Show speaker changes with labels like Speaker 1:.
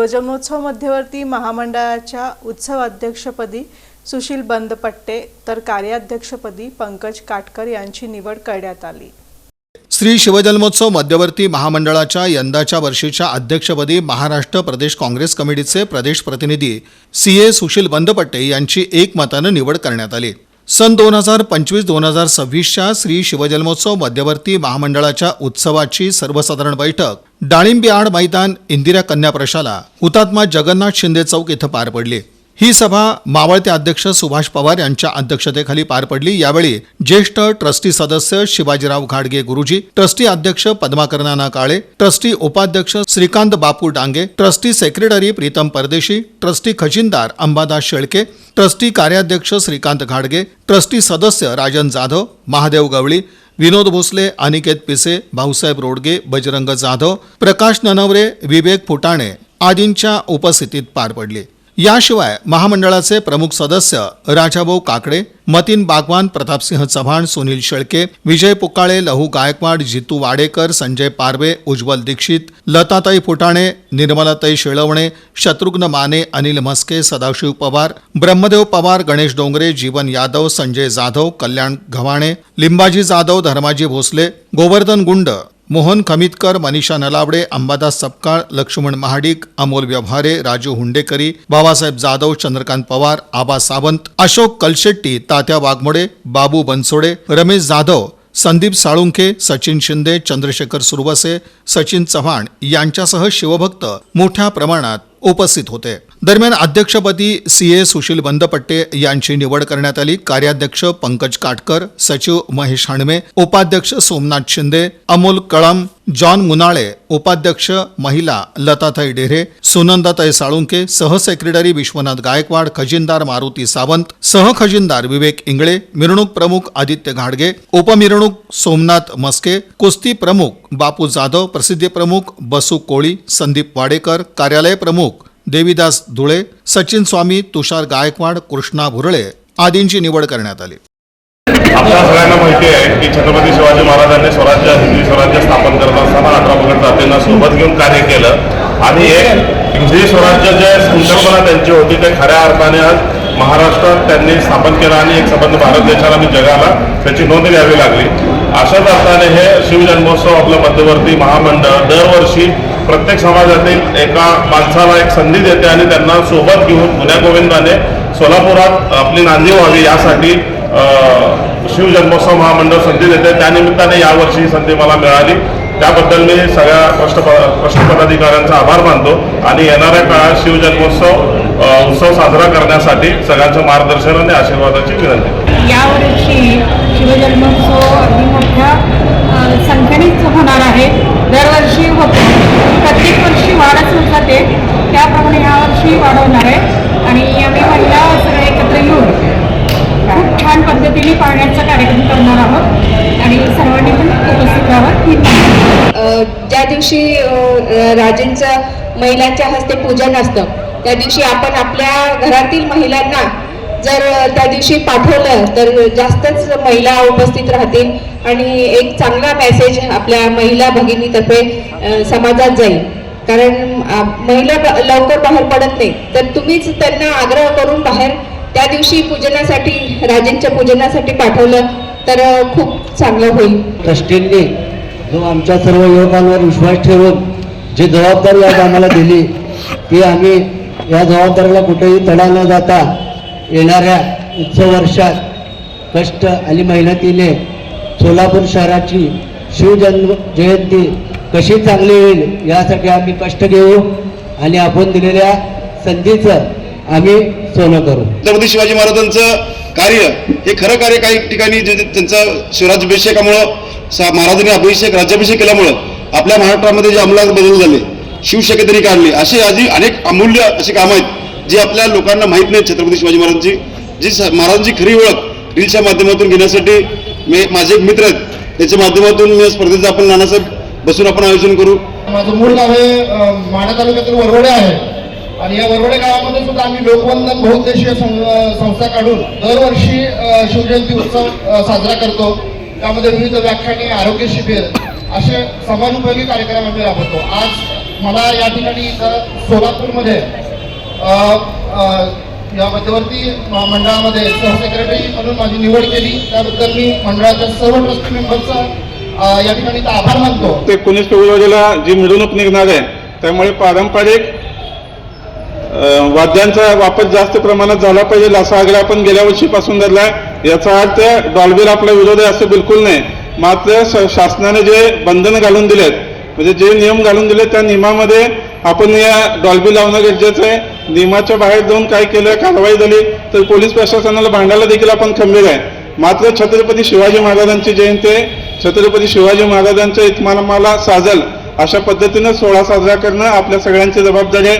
Speaker 1: शिवजन्मोत्सव मध्यवर्ती महामंडळाच्या उत्सवाध्यक्षपदी सुशील बंदपट्टे तर कार्याध्यक्षपदी पंकज काटकर यांची निवड करण्यात आली.
Speaker 2: श्री शिवजन्मोत्सव मध्यवर्ती महामंडळाच्या यंदाच्या वर्षीच्या अध्यक्षपदी महाराष्ट्र प्रदेश काँग्रेस कमिटीचे प्रदेश प्रतिनिधी सी ए सुशील बंदपट्टे यांची एकमतानं निवड करण्यात आली. सन दोन हजार पंचवीस दोन हजार सव्वीसच्या श्री शिवजन्मोत्सव मध्यवर्ती महामंडळाच्या उत्सवाची सर्वसाधारण बैठक डाळिंबी आड मैदान इंदिरा कन्या प्रशाला हुतात्मा जगन्नाथ शिंदे चौक इथं पार पडली. ही सभा मावळते अध्यक्ष सुभाष पवार यांच्या अध्यक्षतेखाली पार पडली. यावेळी ज्येष्ठ ट्रस्टी सदस्य शिवाजीराव घाडगे गुरुजी ट्रस्टी अध्यक्ष पद्माकर नाना काळे ट्रस्टी उपाध्यक्ष Shrikant Bapu Dange trustee secretary Pritam Pardeshi trustee खजिनदार Ambadas Shelke trustee कार्याध्यक्ष श्रीकांत घाडगे ट्रस्टी सदस्य राजन जाधव महादेव गवळी विनोद भोसले अनिकेत पिसे भाऊसाहेब रोडगे बजरंग जाधव प्रकाश ननवरे विवेक फुटाणे आदींच्या उपस्थितीत पार पडली. याशिवाय महामंडळाचे प्रमुख सदस्य राजाभाऊ काकडे मतीन बागवान प्रतापसिंह चव्हाण सुनील शेळके विजय पुकाळे लहू गायकवाड जितू वाडेकर संजय पारवे उज्ज्वल दीक्षित लताताई फुटाणे निर्मलाताई शेळवणे शत्रुघ्न माने अनिल म्हस्के सदाशिव पवार ब्रह्मदेव पवार गणेश डोंगरे जीवन यादव संजय जाधव कल्याण घवाणे लिंबाजी जाधव धर्माजी भोसले गोवर्धन गुंड मोहन खमितकर मनीषा नलावडे अंबादास सपकाळ लक्ष्मण महाडिक अमोल व्यवहारे राजू हुंडेकरी बाबासाहेब जाधव चंद्रकांत पवार आबा सावंत अशोक कलशेट्टी तात्या वाघमोडे बाबू बनसोडे रमेश जाधव संदीप साळुंखे सचिन शिंदे चंद्रशेखर सुरवसे सचिन चव्हाण यांच्यासह शिवभक्त मोठ्या प्रमाणात उपस्थित होते. दरम्यान अध्यक्षपदी सी ए सुशील बंदपट्टे यांची निवड करण्यात आली. कार्याध्यक्ष पंकज काटकर सचिव महेश हाणमे उपाध्यक्ष सोमनाथ शिंदे अमोल कळम जॉन मुनाळे उपाध्यक्ष महिला लताताई डेरे सुनंदाताई साळुंके सहसेक्रेटरी विश्वनाथ गायकवाड खजिनदार मारुती सावंत सहखजिनदार विवेक इंगळे मिरवणूक प्रमुख आदित्य घाडगे उपमिरवणूक सोमनाथ मस्के कुस्ती प्रमुख बापू जाधव प्रसिद्धी प्रमुख बसू कोळी संदीप वाडेकर कार्यालय प्रमुख देवीदास धुळे सचिन स्वामी तुषार गायकवाड कृष्णा भुरळे आदींची निवड करण्यात आली.
Speaker 3: आपल्या सगळ्यांना माहिती आहे की छत्रपती शिवाजी महाराजांनी स्वराज्य हिंदवी स्वराज्य स्थापन करत असताना अठरा पगड जातींना सोबत घेऊन कार्य केलं. आणि एक हिंदवी स्वराज्य जे संकल्पना त्यांची होती ते खऱ्या अर्थाने आज महाराष्ट्रात त्यांनी स्थापन केलं आणि एक संबंध भारत देशाला आणि जगाला त्याची नोंद घ्यावी लागली. अशाच अर्थाने हे शिवजन्मोत्सव आपलं मध्यवर्ती महामंडळ दरवर्षी प्रत्येक समाजातील एका माणसाला एक संधी देते आणि त्यांना सोबत घेऊन गुन्ह्या गोविंदाने सोलापुरात आपली नांदी व्हावी यासाठी शिवजन्मोत्सव महामंडळ संधी देते. त्यानिमित्ताने यावर्षी ही संधी मला मिळाली. त्याबद्दल मी सगळ्या प्रश्न प्रश्न पदाधिकाऱ्यांचा आभार मानतो आणि येणाऱ्या काळात शिवजन्मोत्सव उत्सव साजरा करण्यासाठी सगळ्यांचं मार्गदर्शन आणि आशीर्वादाची विनंती
Speaker 4: यावर्षी शिवजन्मोत्सव अगदी मोठ्या संख्येनेच होणार आहे. दरवर्षी होतो प्रत्येक वर्षी वाढत होत जाते त्याप्रमाणे यावर्षी वाढवणार आहे आणि आम्ही महिला सगळे एकत्र येऊन खूप छान पद्धतीने पाळण्याचा कार्यक्रम करणार आहोत आणि सर्वांनी पण उपस्थित राहावं ही विनंती.
Speaker 5: अ, ज्या दिवशी राजेंचं महिलांच्या हस्ते पूजन असतं. त्या दिवशी आपण आपल्या घरातील महिलांना जर त्या दिवशी पाठवलं तर जास्तच महिला उपस्थित राहतील आणि एक चांगला मेसेज आपल्या महिला भगिनीतर्फे समाजात जाईल. कारण महिला लवकर बाहेर पडत नाही. तर तुम्हीच त्यांना आग्रह करून बाहेर त्या दिवशी पूजनासाठी राजेंच्या पूजनासाठी पाठवलं तर खूप चांगलं होईल.
Speaker 6: ट्रस्टींनी जो आमच्या सर्व युवकांवर विश्वास ठेवून जी जबाबदारी आज आम्हाला दिली ती आम्ही या जबाबदारीला कुठेही तडा न जाता येणाऱ्या उत्सव वर्षात कष्ट आणि मेहनतीने सोलापूर शहराची शिवजन्म जयंती कशी चांगली होईल यासाठी आम्ही कष्ट घेऊ आणि आपण दिलेल्या संधीचं आम्ही सोनं करू.
Speaker 7: छत्रपती शिवाजी महाराजांचं कार्य. हे खरं कार्य काही ठिकाणी जे त्यांचा शिवराज्याभिषेकामुळं महाराजांनी अभिषेक राज्याभिषेक केल्यामुळं आपल्या महाराष्ट्रामध्ये जे अंमलात बदल झाले शिवशकेतरी काढली असे आधी अनेक अमूल्य अशी कामं आहेत जी आपल्या लोकांना माहीत नाहीत छत्रपती शिवाजी महाराजांची. जी महाराजांची खरी ओळख रीलच्या माध्यमातून घेण्यासाठी मी माझे एक मित्र आहेत. त्याच्या माध्यमातून मी स्पर्धेचं आपण नानासाहेब बसून आपण आयोजन करू.
Speaker 8: माझं मूळ गाव हे माढा तालुक्यातील वरवडे आहे. आणि या वरवडे गावामध्ये सुद्धा आम्ही लोकवंदन बहुउद्देशीय सं- संस्था काढून दरवर्षी शिवजयंती उत्सव साजरा करतो. त्यामध्ये विविध व्याख्याने आरोग्य शिबिर असे समानुपयोगी कार्यक्रम आम्ही राबवतो. आज मला या ठिकाणी सोलापूरमध्ये या मध्यवर्ती म- मंडळामध्ये सहसेक्रेटरी म्हणून माझी निवड केली. त्याबद्दल मी मंडळाच्या सर्व ट्रस्टी मेंबरचा या ठिकाणी आभार मानतो.
Speaker 9: ते एकोणीस जी मिरवणूक निघणार आहे त्यामुळे पारंपरिक वाद्यांचा वापर जास्त प्रमाणात झाला पाहिजे असा आग्रह आपण गेल्या वर्षीपासून धरला आहे याचा अर्थ डॉल्बीला आपला विरोध आहे असं बिलकुल नाही. मात्र शासनाने जे बंधन घालून दिलेत म्हणजे जे नियम घालून दिले त्या नियमामध्ये आपण या डॉल्बी लावणं गरजेचं आहे. नियमाच्या बाहेर जाऊन काय केलं कारवाई झाली तर पोलीस प्रशासनाला भांडायला देखील आपण खंबीर आहे. मात्र छत्रपती शिवाजी महाराजांची जयंती आहे छत्रपती शिवाजी महाराजांच्या इतमानामाला साजल अशा पद्धतीनं सोहळा साजरा करणं आपल्या सगळ्यांची जबाबदारी आहे.